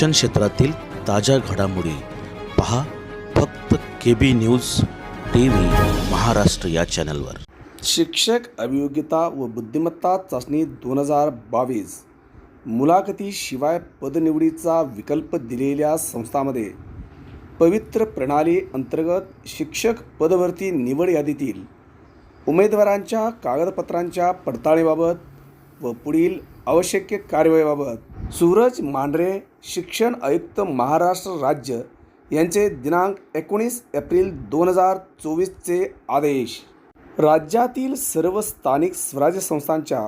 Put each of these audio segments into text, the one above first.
शिक्षण क्षेत्रातील ताज्या घडामोडी पहा फक्त K B news T V Maharashtra या चॅनलवर. शिक्षक अभियोग्यता व बुद्धिमत्ता चाचणी दोन हजार बावीस. मुलाखतीशिवाय पदनिवडीचा विकल्प दिलेल्या संस्थांमध्ये पवित्र प्रणाली अंतर्गत शिक्षक पदभरती निवड यादीतील उमेदवारांच्या कागदपत्रांच्या पडताळणीबाबत व पुढील आवश्यक कार्यवाहीबाबत सूरज मांढरे शिक्षण आयुक्त महाराष्ट्र राज्य यांचे दिनांक एकोणीस एप्रिल दोन हजार चोवीसचे आदेश. राज्यातील सर्व स्थानिक स्वराज्य संस्थांच्या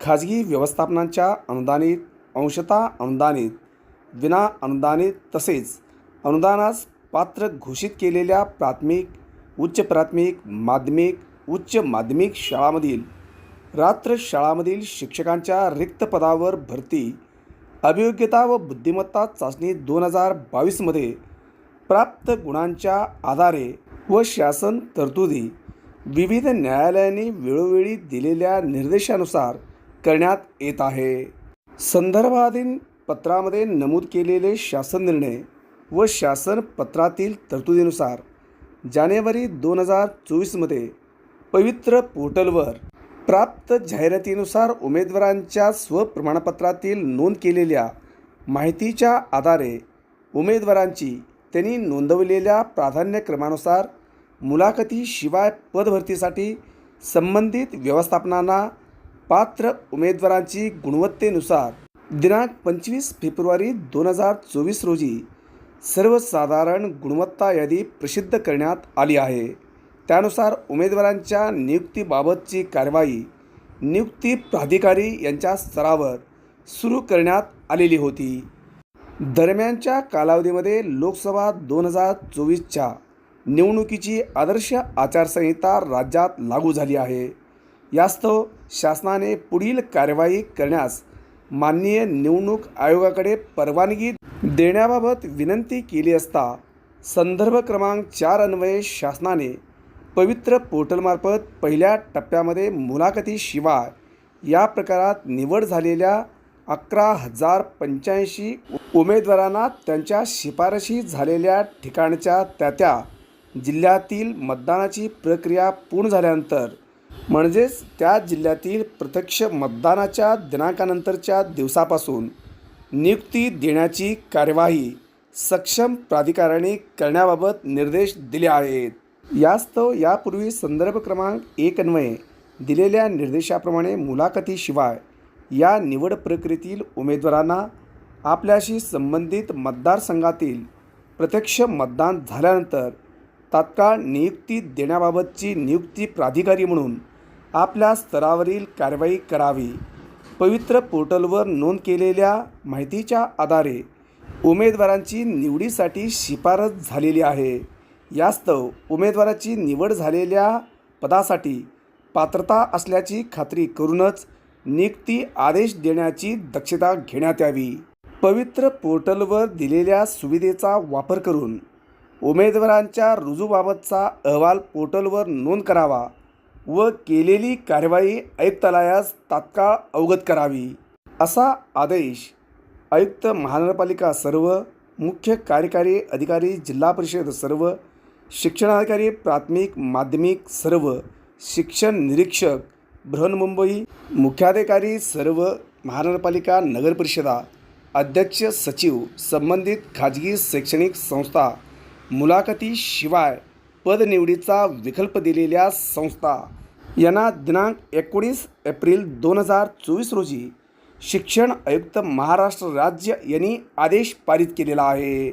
खाजगी व्यवस्थापनांच्या अनुदानित अंशतः अनुदानित विना अनुदानित तसेच अनुदानास पात्र घोषित केलेल्या प्राथमिक उच्च प्राथमिक माध्यमिक उच्च माध्यमिक शाळांमधील रात्र शाळांमधील शिक्षकांच्या रिक्त पदावर भरती अभियोग्यता व बुद्धिमत्ता चाचणी दोन हजार बावीसमध्ये प्राप्त गुणांच्या आधारे व शासन तरतुदी विविध न्यायालयांनी वेळोवेळी दिलेल्या निर्देशानुसार करण्यात येत आहे. संदर्भाधीन पत्रामध्ये नमूद केलेले शासन निर्णय व शासन पत्रातील तरतुदीनुसार जानेवारी दोन हजार चोवीसमध्ये पवित्र पोर्टलवर प्राप्त जाहिरातीनुसार उमेदवारांच्या स्वप्रमाणपत्रातील नोंद केलेल्या माहितीच्या आधारे उमेदवारांची त्यांनी नोंदवलेल्या प्राधान्यक्रमानुसार मुलाखतीशिवाय पदभरतीसाठी संबंधित व्यवस्थापनांना पात्र उमेदवारांची गुणवत्तेनुसार दिनांक पंचवीस फेब्रुवारी दोन हजार चोवीस रोजी सर्वसाधारण गुणवत्ता यादी प्रसिद्ध करण्यात आली आहे. त्यानुसार उमेदवारांच्या नियुक्तीबाबतची कारवाई नियुक्ती प्राधिकारी यांच्या स्तरावर सुरू करण्यात आलेली होती. दरम्यानच्या कालावधीमध्ये लोकसभा दोन हजार चोवीसच्या निवडणुकीची आदर्श आचारसंहिता राज्यात लागू झाली आहे. यास्तव शासनाने पुढील कारवाई करण्यास माननीय निवडणूक आयोगाकडे परवानगी देण्याबाबत विनंती केली असता संदर्भ क्रमांक चार अन्वये शासनाने पवित्र पोर्टलमार्फत पहिल्या टप्प्यामध्ये मुलाखतीशिवाय या प्रकारात निवड झालेल्या अकरा हजार पंच्याऐंशी उमेदवारांना त्यांच्या शिफारशी झालेल्या ठिकाणच्या त्या त्या जिल्ह्यातील मतदानाची प्रक्रिया पूर्ण झाल्यानंतर म्हणजेच त्या जिल्ह्यातील प्रत्यक्ष मतदानाच्या दिनांकानंतरच्या दिवसापासून नियुक्ती देण्याची कार्यवाही सक्षम प्राधिकाऱ्याने करण्याबाबत निर्देश दिले आहेत. यास्तव यापूर्वी संदर्भ क्रमांक एक अन्वये दिलेल्या निर्देशाप्रमाणे मुलाखतीशिवाय या निवड प्रक्रियेतील उमेदवारांना आपल्याशी संबंधित मतदारसंघातील प्रत्यक्ष मतदान झाल्यानंतर तात्काळ नियुक्ती देण्याबाबतची नियुक्ती प्राधिकारी म्हणून आपल्या स्तरावरील कारवाई करावी पवित्र पोर्टलवर नोंद केलेल्या माहितीच्या आधारे उमेदवारांची निवडीसाठी शिफारस झालेली आहे. यास्तव उमेदवाराची निवड झालेल्या पदासाठी पात्रता असल्याची खात्री करूनच नियुक्ती आदेश देण्याची दक्षता घेण्यात यावी. पवित्र पोर्टलवर दिलेल्या सुविधेचा वापर करून उमेदवारांच्या रुजूबाबतचा अहवाल पोर्टलवर नोंद करावा व केलेली कारवाई आयुक्तालयास तात्काळ अवगत करावी असा आदेश आयुक्त महानगरपालिका सर्व मुख्य कार्यकारी अधिकारी जिल्हा परिषद सर्व शिक्षणाधिकारी प्राथमिक माध्यमिक सर्व शिक्षण निरीक्षक बृहन्मुंबई मुख्याधिकारी सर्व महानगरपालिका नगरपरिषदा अध्यक्ष सचिव संबंधित खाजगी शैक्षणिक संस्था मुलाखतीशिवाय पदनिवडीचा विकल्प दिलेल्या संस्था. यांना दिनांक एकोणीस एप्रिल दोन हजार चोवीस रोजी शिक्षण आयुक्त महाराष्ट्र राज्य यांनी आदेश पारित केलेला आहे.